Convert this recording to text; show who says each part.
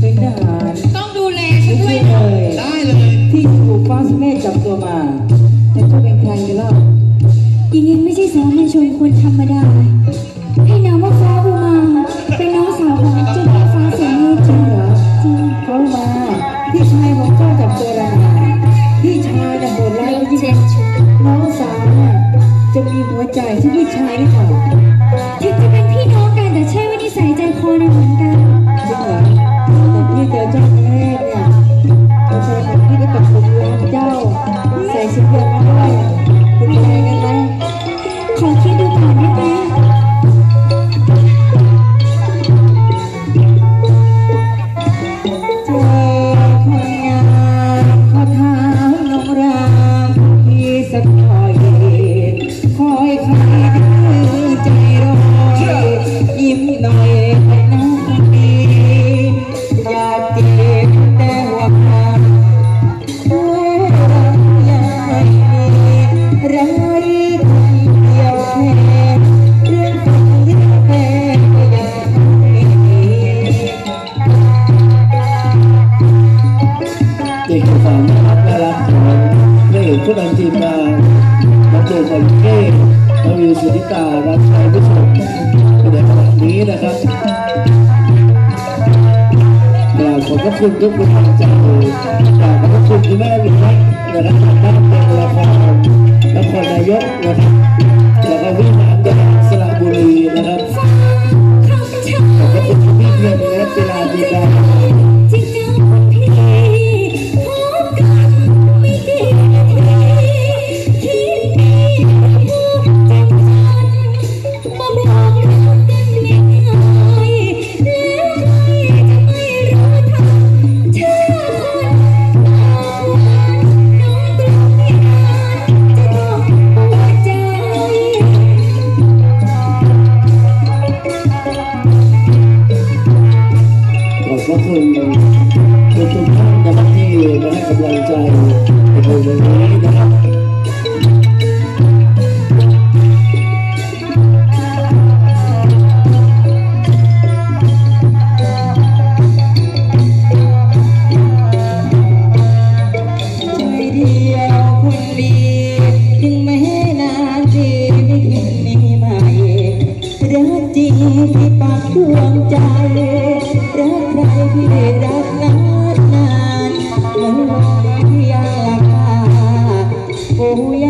Speaker 1: เป็นทหาร
Speaker 2: ต้องดูแลฉันด้ว
Speaker 1: ไม่
Speaker 2: ย
Speaker 1: ใช่
Speaker 2: นะ
Speaker 1: เลย
Speaker 3: ได้เลย
Speaker 1: ที่ถูกฟ้าสเมธจับตัวมา แต่เจ้าเป็นใครกันเล่า
Speaker 4: หญิงเองไม่ใช่สามัญชนคนธรรมดา ให้นามว่าฟ้าอุมา เป็นน้องสาวของเจ้าแม่ฟ้าเสียงจริงเหรอจริง
Speaker 1: เขามาพี่ชายของเจ้าจับตัวเรามาพี่ชายน่ะโหดร้ายยิ่งน้องสาวน่ะจะมีหัวใจที่พี่ชายหรือเปล่า
Speaker 4: ถึงจะเป็นพี่น้องกัน เด็
Speaker 1: กสาวน่า
Speaker 3: รักน่ารักของพระเอกผู้นำทีมงานน้องเจสันเก้น้องวิวสุนิตารับใช้ผู้ชมในขณะนี้นะครับกราบขอบพระคุณทุกกำลังใจกราบขอบพระคุณคุณแม่วินัทนะครับจากบ้านเป็นละครนครนายกนะครับ พระคุณทุก
Speaker 4: ทุกท่านนะครับที่มาให้กำลังใจในวันนี้นะครับที่ปักดวงใจ
Speaker 3: รักใครที่รักนานมันไม่ยากค่ะ